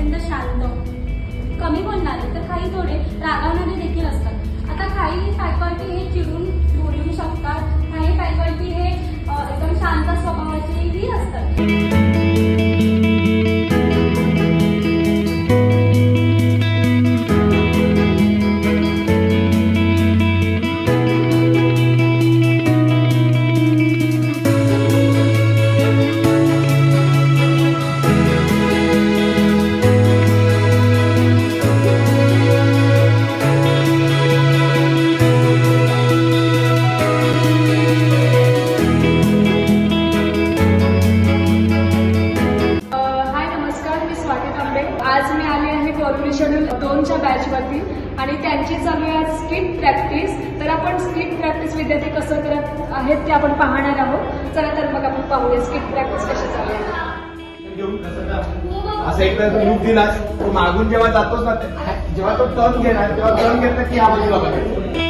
अत्यंत शांत. कमी बोलणारे तर काही थोडे रागावणारे आले शेड्यूल दोनच्या बॅचवरती आणि त्यांची चालू आहे स्किट प्रॅक्टिस तर आपण स्किट प्रॅक्टिस विद्यार्थी कसं करत आहेत ते आपण पाहणार आहोत. चला तर मग आपण पाहूया स्किट प्रॅक्टिस कशी चालू आहे. असं एकदा तो दिलास तो मागून जेव्हा जातोच ना जेव्हा तो टर्न घेणार तेव्हा टर्न घेतला की आपण बघायचं